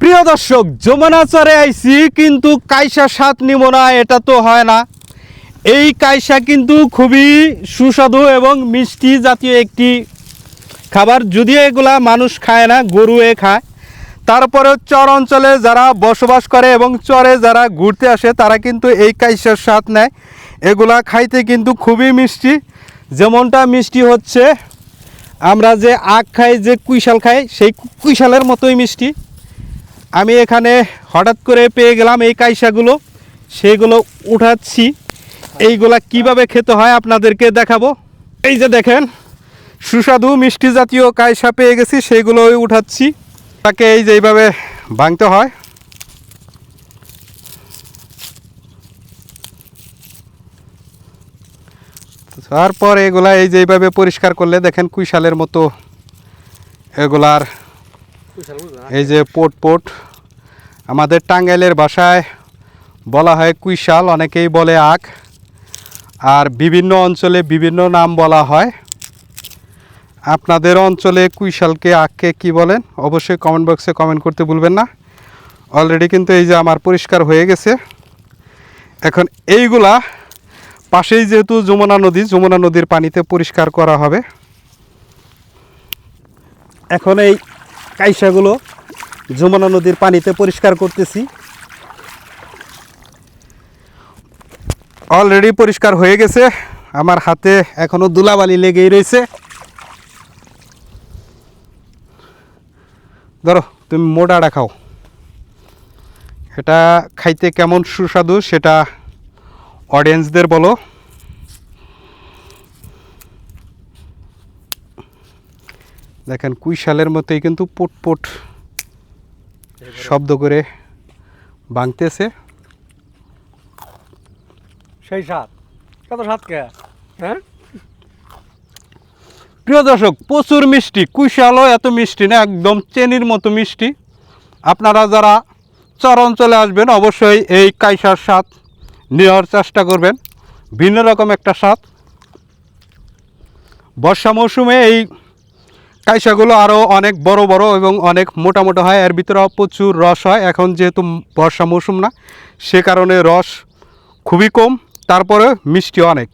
প্রিয় দর্শক, যমুনাচরে আইছি, কিন্তু কাইসা স্বাদ নিব না, এটা তো হয় না। এই কাইসা কিন্তু খুবই সুস্বাদু এবং মিষ্টি জাতীয় একটি খাবার। যদিও এগুলা মানুষ খায় না গরুয়ে খায়। তারপরে চর অঞ্চলে যারা বসবাস করে এবং চরে যারা ঘুরতে আসে, তারা কিন্তু এই কাইসার স্বাদ নেয়। এগুলা খাইতে কিন্তু খুবই মিষ্টি। যেমনটা মিষ্টি হচ্ছে, আমরা যে আখ খাই, যে কুইশাল খাই, সেই কুইশালের মতোই মিষ্টি। আমি এখানে হঠাৎ করে পেয়ে গেলাম এই কাইসাগুলো। সেইগুলো উঠাচ্ছি। এইগুলা কীভাবে খেতে হয় আপনাদেরকে দেখাবো। এই যে দেখেন, সুস্বাদু মিষ্টি জাতীয় কাইসা পেয়ে গেছি সেইগুলোই উঠাচ্ছি। তাকে এই যে এইভাবে ভাঙতে হয়। তারপর এগুলা এই যে এইভাবে পরিষ্কার করলে দেখেন কুইশালের মতো এগুলার এই যে পোট পোট, আমাদের টাঙ্গাইলের ভাষায় বলা হয় কুইশাল, অনেকেই বলে আখ। আর বিভিন্ন অঞ্চলে বিভিন্ন নাম বলা হয়। আপনাদের অঞ্চলে কুইশালকে আখকে কি বলেন, অবশ্যই কমেন্ট বক্সে কমেন্ট করতে ভুলবেন না। অলরেডি কিন্তু এই যে আমার পরিষ্কার হয়ে গেছে। এখন এইগুলা পাশেই যেহেতু যমুনা নদী, যমুনা নদীর পানিতে পরিষ্কার করা হবে। এখন এই কাইসাগুলো যমুনা নদীর পানিতে পরিষ্কার করতেছি। অলরেডি পরিষ্কার হয়ে গেছে। আমার হাতে এখনও দুলাবালি লেগেই রয়েছে। ধরো, তুমি মোটাটা খাও। এটা খাইতে কেমন সুস্বাদু সেটা অডিয়েন্সদের বলো। দেখেন কুইশালের মতোই কিন্তু পুট পুট শব্দ করে ভাঙতেছে সেই স্বাদ কত স্বাদ কে? হ্যাঁ? প্রিয় দর্শক প্রচুর মিষ্টি। কুইশালও এত মিষ্টি না একদম চেনির মতো মিষ্টি। আপনারা যারা চর অঞ্চলে আসবেন অবশ্যই এই কাইসার স্বাদ নেওয়ার চেষ্টা করবেন। ভিন্ন রকম একটা স্বাদ। বর্ষা মৌসুমে এই কাইসাগুলো আরও অনেক বড় বড় এবং অনেক মোটা মোটা হয়। এর ভিতরে প্রচুর রস হয়। এখন যেহেতু বর্ষা মৌসুম না, সে কারণে রস খুবই কম। তারপরে মিষ্টি অনেক।